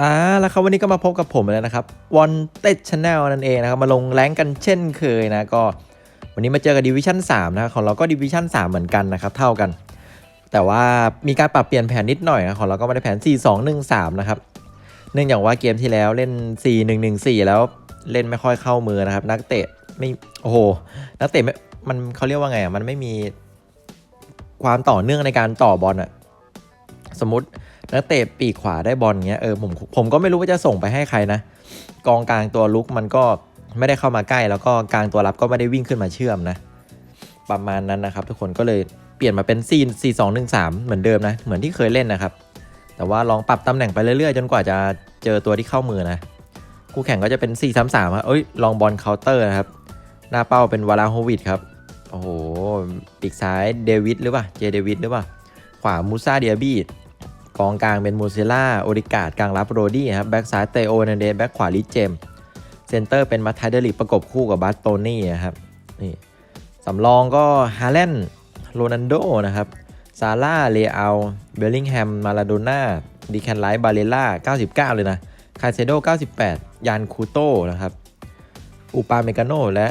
อ่าแล้วครับวันนี้ก็มาพบกับผมแล้วนะครับวันเต็ดชาแนลนั่นเองนะครับมาลงแรงกันเช่นเคยนะก็ วันนี้มาเจอกับดิวิชั่น3นะครับของเราก็ดิวิชั่น3เหมือนกันนะครับเท่ากัน แต่ว่ามีการปรับเปลี่ยนแผนนิดหน่อยนะของเราก็ไม่ได้แผน 4 2 1 3 นะครับ เนื่องจากว่าเกมที่แล้วเล่น 4 1 1 4 แล้วเล่นไม่ค่อยเข้ามือนะครับ นักเตะไม่โอ้โหนักเตะไม่มันเขาเรียกว่าไงอะมันไม่มีความต่อเนื่องในการต่อบอลอะสมมติ นักเตะปีกขวาได้บอลเงี้ยเออผมผมก็ไม่รู้ว่าจะส่งไปให้ใครนะ กองกลางตัวลุกมันก็ไม่ได้เข้ามาใกล้ แล้วก็กลางตัวรับก็ไม่ได้วิ่งขึ้นมาเชื่อมนะ ประมาณนั้นนะครับ ทุกคนก็เลยเปลี่ยนมาเป็น4 4 2 1 3 เหมือนเดิมนะ เหมือนที่เคยเล่นนะครับ แต่ว่าลองปรับตำแหน่งไปเรื่อยๆ จนกว่าจะเจอตัวที่เข้ามือนะคู่แข่งก็จะเป็น 4 3 3ครับเอ้ยลองบอลเคาน์เตอร์นะครับหน้าเป้าเป็นวาลาโฮวิดครับโอ้โหปีกซ้ายเดวิดหรือเปล่าเจเดวิดหรือเปล่าขวามูซาเดียบี้ กองกลางเป็นมูเซล่าโอริกาดกลางรับโรดี้ครับแบ็กซ้ายเตโอเนเดแบ็กขวาลิเจมเซนเตอร์เป็นมาทายเดลิประกบคู่กับบัสโตนี่นะครับนี่สำรองก็ฮาแลนด์โรนันโดนะครับซาร่าเลอาเบลลิงแฮมมาลาโดน่าดีแคนไลท์บาเลล่า 99 เลยนะคาเซโด 98 ยานคูโตนะครับอูปาเมกาโนและ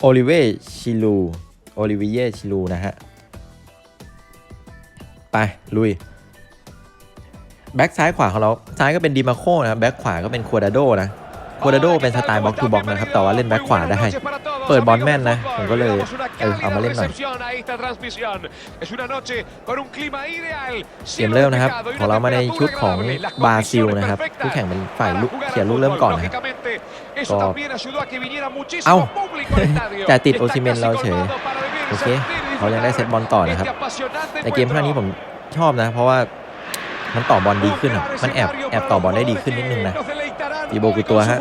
โอลิเวชิลูโอลิเวียชิลูนะฮะ ไป ลุย แบ็กซ้ายขวาของเราซ้ายก็เป็นดีมาโคนะครับแบ็กขวาก็เป็นควดาโดนะควดาโดเป็นสไตล์บ็อกทูบ็อกนะครับแต่ว่าเล่นแบ็กขวาได้ เปิดบอลแม่นนะผมก็เลยเออเอามาเล่นหน่อยเกมเริ่มนะครับของเรามาในชุดของบราซิลนะครับคู่แข่งเป็นฝ่ายลุกเขียนลูกเริ่มก่อนนะครับก็เอ้าแต่ติดโอซิเมนเราเฉยโอเคเขายังได้เซตบอลต่อนะครับแต่เกมภาคนี้ผมชอบนะ เพราะว่า มันต่อบอลดีขึ้นอะมันแอบแอบต่อบอลได้ดีขึ้นนิดนึงนะตีโบกูตัวฮะ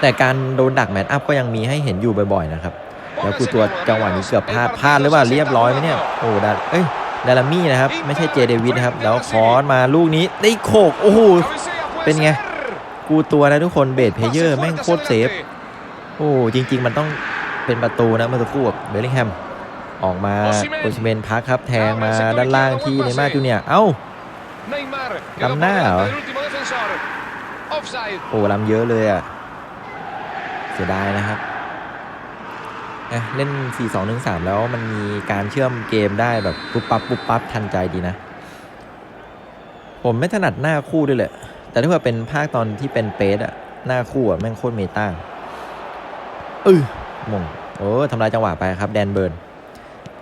แต่การโดนดักแมตช์อัพก็ยังมีให้เห็นอยู่บ่อยๆนะครับแล้วกูตัวจังหวะนี้เกือบพลาดพลาดหรือว่าเรียบร้อยไหมเนี่ยโอ้ดาเอ้ยดารามี่นะครับ ไม่ใช่เจเดวิดนะครับ แล้วคอนมาลูกนี้ได้โขกโอ้โหเป็นไง กูตัวนะทุกคนเบสเพลเยอร์แม่งโคตรเซฟโอ้จริง ๆ มันต้องเป็นประตูนะเมื่อสักครู่เบลลิงแฮมออกมาโอชิเมนพักครับแทงมาด้านล่างที่เนย์มาร์จูเนียร์เอ้า ล้ำหน้าเหรอโอ้ลำเยอะเลยอะ เสียดายนะครับเอ๊ะเล่น 4 2 1 3 แล้วมันมีการเชื่อมเกมได้แบบปุ๊บปั๊บปุ๊บปั๊บทันใจดีนะ ผมไม่ถนัดหน้าคู่ด้วยแหละ แต่ถ้าเกิดเป็นภาคตอนที่เป็นเปสอะหน้าคู่อะแม่งโคตรเมตาเออมงโอ้ทำลายจังหวะไปครับ แดนเบิร์น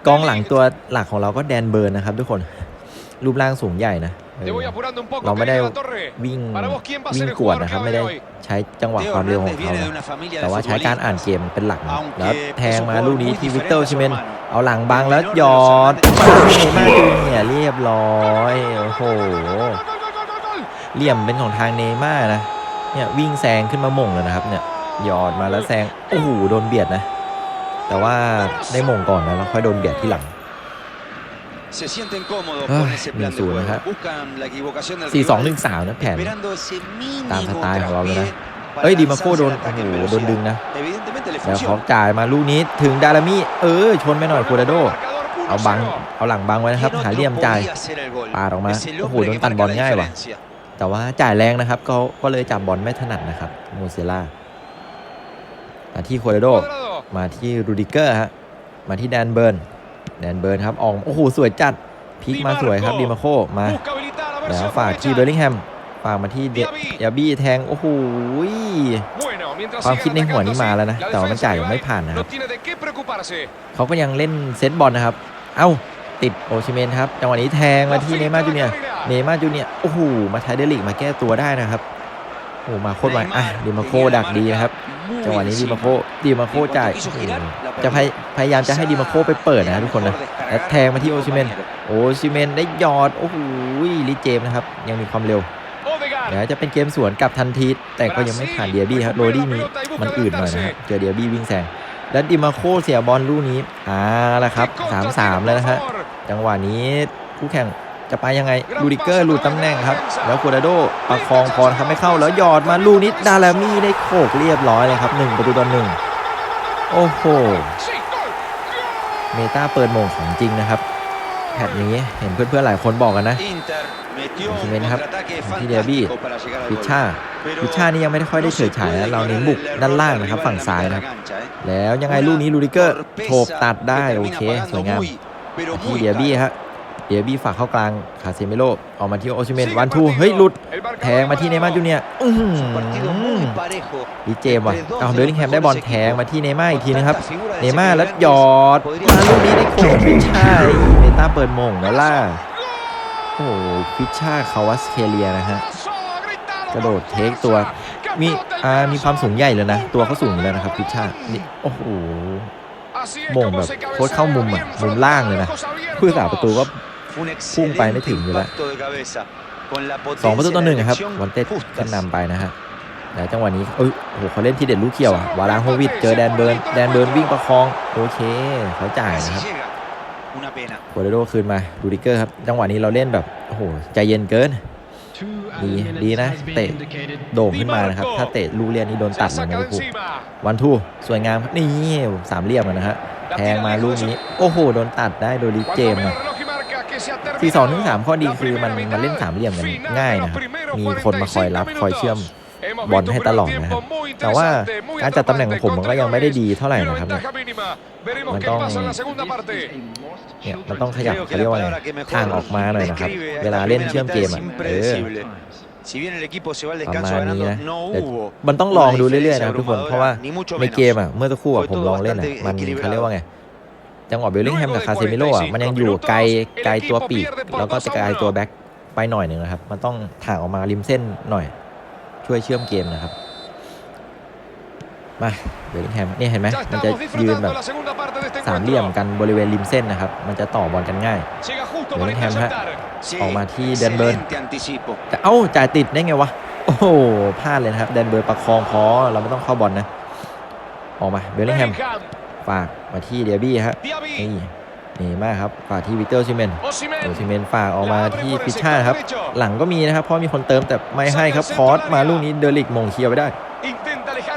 กองหลังตัวหลักของเราก็แดนเบิร์นนะครับ ทุกคน รูปร่างสูงใหญ่นะ เออเราไม่ได้วิ่งวิ่วิ่งงกกววดดนะนะคครัรับบไม่ไม่ได้ได้ใช้จังหวะความเร็วของเขานะแต่ว่าใช้การอ่านเกมเป็นหลักนะแล้วแทงมาลูกนี้ที่วิกเตอร์ชิเมนเอาหลังบังแล้วหยอดมาที่เนย์มาร์จูเนียร์เรียบร้อยโอ้โหเหลี่ยมเป็นของทางเนย์มาร์นะเนี่ยวิ่งแซงขึ้นมาหม่งเลยนะครับเนี่ยหยอดมาแล้วแซงโอ้โหโดนเบียดนะ แต่ว่าได้หม่งก่อนนะแล้วค่อยโดนเบียดที่หลัง Se sienten cómodos Ah, con ese plan de Minsu, juego. ajá. Buscan la equivocación del 4 2 rival, 1 3นะแผน esperando ese mínimo ตามสไตล์ของเราเลยนะ traspié เอ้ย para ดีมาโค lanzarse โดน al โอ้ ataque โห en โดนดึง velocidad. นะ Evidentemente le แล้วเขา funciona. จ่ายมาลูกนี้ถึงดารามิเออ ชนไปหน่อยคูราโดเอาบังเอาหลังบังไว้นะครับ ¿Quién หา otro เหลี่ยมจ่าย podía hacer el gol? ปาดออกมา Es el โอ้โห hombre โดน que ตัด marca บอล la ง่ายว่ะ diferencia. แต่ว่าจ่ายแรงนะครับเขาก็เลยจับบอลไม่ถนัดนะครับโมเซล่ามาที่โคเรโดมาที่รูดิเกอร์ฮะ มาที่แดนเบิร์น แดนเบิร์นครับออกโอ้โหสวยจัดพลิกมาสวยครับดีมาโคมาแล้วฝากที่เบลลิงแฮมฝากมาที่เดยาบี้แทง โอ้โหความคิดในหัวนี้มาแล้วนะ แต่ว่ามันจ่ายยังไม่ผ่านนะครับเขาก็ยังเล่นเซตบอลนะครับ เอ้าติดโอชิเมนครับจังหวะนี้แทงมาที่เนย์มาร์จูเนียร์เนย์มาร์จูเนียร์โอ้โหมาไทยเดลิกมาแก้ตัวได้นะครับ โอ้โหมาโคตรไวอะดีมาโคดักดีนะครับ Muy จังหวะนี้ดีมาโค encima. ดีมาโคจ่ายโอ้โหจะพยพยายามจะให้ดีมาโคไปเปิดนะทุกคนนะแล้วแทงมาที่โอชิเมนโอชิเมนได้หยอดโอ้โหลิเจมส์นะครับ ยังมีความเร็วเดี๋ยวจะเป็นเกมสวนกลับทันที แต่ก็ยังไม่ผ่านเดียบี้ครับโรดี้มีมันอืดหน่อยนะครับเจอเดียบี้วิ่งแซงแล้วดิมาโคเสียบอลลูกนี้อ่าแล้วครับ3-3แล้วนะฮะจังหวะนี้คู่แข่ง จะไปยังไงลูดิเกอร์หลุดตำแหน่งครับ แล้วคูราโดประคองพอนะครับไม่เข้าแล้วหยอดมาลูนี้ดารามี่ได้โขกเรียบร้อยเลยครับ1ประตูต่อหนึ่งโอ้โหเมตาเปิดโมงของจริงนะครับแพทนี้เห็นเพื่อนๆหลายคนบอกกันนะ Inter metió un Osimhen ครับที่เดบี้พิชชาพิชชานี่ยังไม่ได้ค่อยได้เฉิดฉายนะเราเน้นบุกด้านล่างนะครับ ฝั่งซ้ายนะครับ แล้วยังไงลูกนี้ลูดิเกอร์โฉบตัดได้โอเคสวยงามที่เดียบี้ฮะ เดียบี้ฝากเข้ากลางคาเซมิโลออกมาที่โอชิเมนวันทูเฮ้ยหลุดแทงมาที่เนย์มาร์จูเนียร์อื้อหือดีเจมส์ว่ะเอาเบลลิงแฮมได้บอลแทงมาที่เนย์มาร์อีกทีนึงครับเนย์มาร์แล้วหยอดมาลูกนี้ได้โขงพิชชาเมตาเปิดโมงแล้วล่ะโอ้โหพิชชาคาวัสเคเลียนะฮะกระโดดเทคตัวมีอ่ามีความสูงใหญ่เลยนะ ตัวเขาสูงอยู่แล้วนะครับพิชชานี่โอ้โหมงแบบโคตรเข้ามุมอะมุมล่างเลยนะผู้รักษาประตูก็ พุ่งไปไม่ถึงอยู่แล้วสองประตูต่อหนึ่งอะครับวันเต้ก็นำไปนะฮะแล้วจังหวะนี้เอ้ยโอ้โหเขาเล่นที่เด็ดลูกเขียวอะวาลาโฮวิดเจอแดนเบิร์นแดนเบิร์นวิ่งประคองโอเคเขาจ่ายนะครับโคเดโดคืนมาดูดิเกอร์ครับจังหวะนี้เราเล่นแบบโอ้โหใจเย็นเกินดีดีดีนะนะเตะเตะโด่งขึ้นมานะครับ ถ้าเตะลูกเรียนนี้โดนตัดเลยนะลูกคู่วันทูสวยงามครับนี่สามเหลี่ยมอะนะฮะแทงมาลูกนี้ โอ้โห โดนตัดได้โดยลิเจมส์อะ สี่สี่สสอองงถึถึงงสาสามมข้ข้ออดีดีคืคืออมัมันนมัมันนเล่เล่นนสาสามมเหเหลี่ลี่ยยมมกักันนง่าง่ายยนะนะครับมีมีคคนนมามาคคออยยรัรับบคคออยยเชื่เชื่ออมมบบออลลให้ให้ตตลลออดดนะนะคครัรับบแต่แต่ว่าว่าการการจัจัดดตำตำแหแหน่น่งงขขอองงผผมมมัมันนก็ก็ยัยังงไม่ไม่ได้ได้ดีดีเท่าเท่าไหไหร่ร่นะนะคครัรับบเนี่ยเนี่ยมันต้องขยับเขาเรียกว่าไงทางออกมาหน่อยนะครับ เวเวลาลาเล่เล่นนเชื่เชื่ออมมเกเกมมอะอะเอเอออประมาณนี้นะแต่มันต้องลองดูเรื่อยๆนะครับทุกคนเพราะว่าในในเกเกมมอะเมื่อสักครู่อะผมลองเล่นอะมันเขาเรียกว่าไง จังหวะเบลลิงแฮมกับคาเซมิโลอะมันยังอยู่ไกลไกลตัวปีกแล้วก็จะไกลตัวแบ็คไปหน่อยหนึ่งนะครับ มันต้องถ่างออกมาริมเส้นหน่อย ช่วยเชื่อมเกมนะครับ มาเบลลิงแฮมเนี่ยเห็นไหมมันจะยืนแบบสามเหลี่ยมกันบริเวณริมเส้นนะครับ มันจะต่อบอลกันง่ายเบลลิงแฮมฮะออกมาที่แดนเบิร์นแต่แต่เอ้าจ่ายติดได้ไงวะโอ้โหพลาดเลยนะครับแดนเบิร์นประคองพอเราไม่ต้องเข้าบอลนะ ออกมาเบลลิงแฮม ฝากมาที่เดียบี้ฮะนี่นี่มากครับฝากที่วิกเตอร์ซิเมนโอซิเมนฝากออกมาที่พิชชาครับ หลังก็มีนะครับ เพราะมีคนเติมแต่ไม่ให้ครับคอสมาลูกนี้เดลิกมงเคลียร์ไว้ได้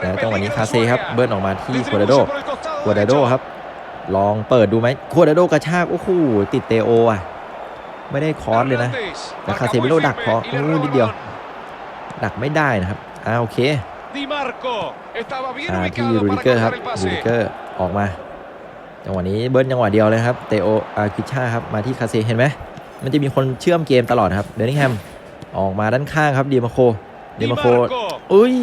แล้วจังหวะนี้คาเซ่ครับเบิร์นออกมาที่กัวดาโดกัวดาโดครับ ลองเปิดดูไหมกัวดาโดกระชากโอ้โหติดเตโออะไม่ได้คอสเลยนะแต่คาเซมิโร่ดักพออู้นิดเดียว ดักไม่ได้นะครับอ่าโอเค อ่าที่รูดิเกอร์ครับรูดิเกอร์ออกมาจังหวะนี้เบิ้ลจังหวะเดียวเลยครับเตโออาคิชาครับมาที่คาเซเห็นไหมมันจะมีคนเชื่อมเกมตลอดครับเดนนิงแฮมออกมาด้านข้างครับดีมาโคดีมาโคอุ้ย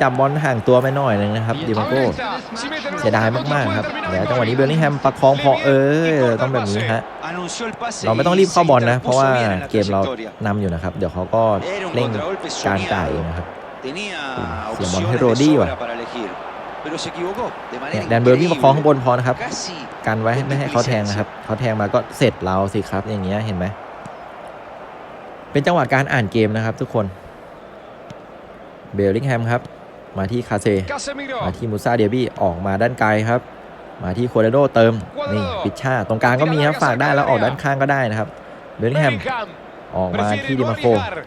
จับบอลห่างตัวไปหน่อยนึงนะครับดีมาโคเสียดายมากๆครับเดี๋ยวจังหวะนี้เบลลิงแฮมประคองพอเออต้องแบบนี้ฮะ เราไม่ต้องรีบเข้าบอลนะ เพราะว่าเกมเรานำอยู่นะครับ เดี๋ยวเขาก็เร่งการจ่ายเองนะครับ เสียบอลให้โรดี้ว่ะเนี่ยแดนเบิร์นวิ่งประคองข้างบนพอนะครับกันไว้ไม่ให้เขาแทงนะครับเขาแทงมาก็เสร็จเราสิครับอย่างเงี้ยเห็นไหมเป็นจังหวะการอ่านเกมนะครับ ทุกคนเบลลิงแฮมครับ มาที่คาเซมาที่มูซาเดียบี้ออกมาด้านไกลครับ มาที่โคเรโดเติมนี่ปิชชาตรงกลางก็มีครับฝากได้แล้วออกด้านข้างก็ได้นะครับเบลลิงแฮม ออกมาที่ดิมาโค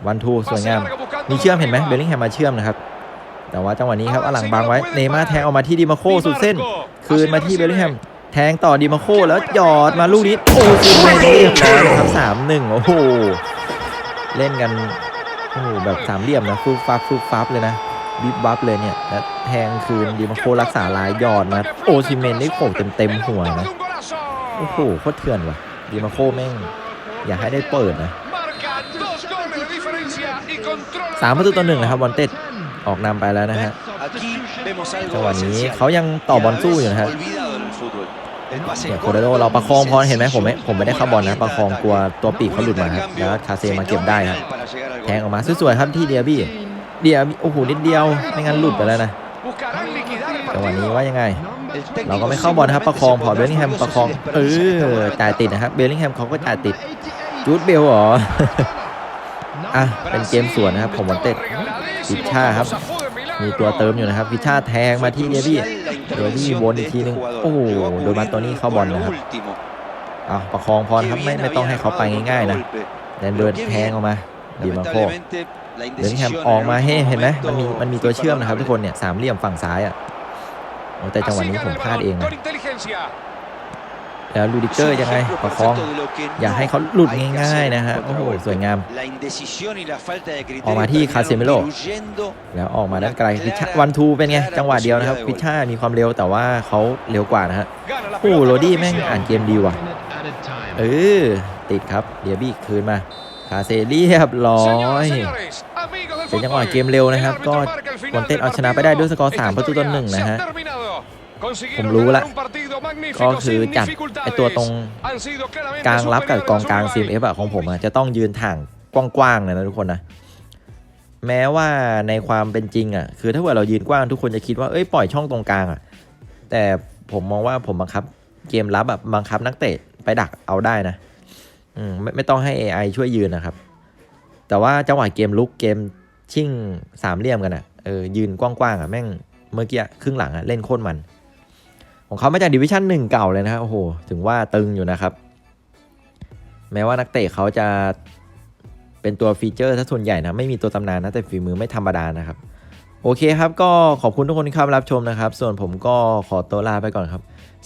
วันทูสวยงาม มีเชื่อมเห็นไหมเบลลิงแฮมมาเชื่อมนะครับ แต่ว่าจังหวะนี้ครับอลังบังไว้ เนย์มาร์แทงออกมาที่ดิมาโคสุดเส้น คืนมาที่เบลลิงแฮมแทงต่อดิมาโคแล้วหยอดมาลูกนี้โอ้คืนไม่เรียบร้อยเลยครับสามหนึ่งโอ้โหเล่นกันโอ้โหแบบสามเหลี่ยมนะฟูฟับฟูฟับเลยนะบิบบับเลยเนี่ยแล้วแทงคืนดิมาโครักษาลายหยอดมาโอซิเมนได้โขกเต็มเต็มๆหัวนะโอ้โหโคตรเถื่อนว่ะดิมาโคแม่ง อยากให้ได้เปิดนะ สามประตูต่อหนึ่งนะครับบอลเต็ดออกนำไปแล้วนะฮะจังหวะนี้เขายังต่อบอลสู้อยู่นะฮะเนี่ยโคเรโดเราประคองพอเห็นไหมผมไม่ผมไม่ได้เข้าบอลนะประคองกลัวตัวปีกเขาหลุดมาครับแล้วคาเซมาเก็บได้ครับแทงออกมาสวยๆครับที่เดียบี้เดียบี้โอ้โหนิดเดียวไม่งั้นหลุดไปแล้วนะจังหวะนี้ว่ายังไง เราก็ไม่เข้าบอลนะครับประคองพอเบลลิงแฮมประคองเออจ่ายติดนะครับเบลลิงแฮมเขาก็จ่ายติดจูดเบลเหรอ อะเป็นเกมสวนนะครับผมวันเต็ดพิชชาครับ มีตัวเติมอยู่นะครับพิชชาแทงมาที่เดียบี้เดบี้วนอีกทีนึงโอ้โหโดยมาตัวนี้เข้าบอลนะครับเอาประคองพรครับไม่ไม่ต้องให้เขาไปง่ายๆนะแดนเบินแทงออกมาดีมาโคเดนแฮมออกมาให้เห็นไหมมันมีมันมีตัวเชื่อมนะครับทุกคนเนี่ยสามเหลี่ยมฝั่งซ้ายอะแต่จังหวะนี้ผมพลาดเองนะ แล้วลูดิเกอร์ยังไงประคอง อย่าให้เขาหลุดง่ายๆนะฮะโอ้โหสวยงาม ออกมาที่คาเซมิโร่แล้วออกมาด้านไกลพิชชาวันทูเป็นไง จังหวะเดียวนะครับพิชชามีความเร็วแต่ว่าเขาเร็วกว่านะฮะโอ้โหโรดี้แม่งอ่านเกมดีว่ะเออติดครับเดียบี้คืนมาคาเซเรียบร้อยเป็นจังหวะเกมเร็วนะครับ ก็วันเต้นเอาชนะไปได้ด้วยสกอร์3ประตูต่อหนึ่งนะฮะ ผมรู้ละก็คือจัดไอตัวตรงกลางรับกับกองกลาง CMF อะของผมอะจะต้องยืนถ่างกว้างๆเลยนะทุกคนนะ แม้ว่าในความเป็นจริงอะคือถ้าเกิดเรายืนกว้างทุกคนจะคิดว่าเอ้ยปล่อยช่องตรงกลางอะแต่ผมมองว่าผมบังคับ เกมรับแบบบังคับนักเตะไปดักเอาได้นะอืมไม่ไม่ต้องให้ AI ช่วยยืนนะครับ แต่ว่าจังหวะเกมลุกเกมชิ่งสามเหลี่ยมกันอะเออยืนกว้างๆอะแม่งเมื่อกี้ครึ่งหลังอะเล่นโคตรมัน ของเขามาจากดิวิชั่นหนึ่งเก่าเลยนะฮะโอ้โหถึงว่าตึงอยู่นะครับ แม้ว่านักเตะเขาจะเป็นตัวฟีเจอร์ถ้าส่วนใหญ่นะ ไม่มีตัวตำนานนะ แต่ฝีมือไม่ธรรมดานะครับ โอเคครับก็ขอบคุณทุกคนที่เข้ามารับชมนะครับ ส่วนผมก็ขอตัวลาไปก่อนครับ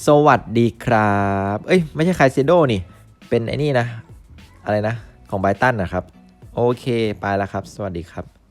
สวัสดีครับ เอ้ย ไม่ใช่ไคเซโดนี่ เป็นไอ้นี่นะ อะไรนะ ของไบตันนะครับ โอเค ไปแล้วครับ สวัสดีครับ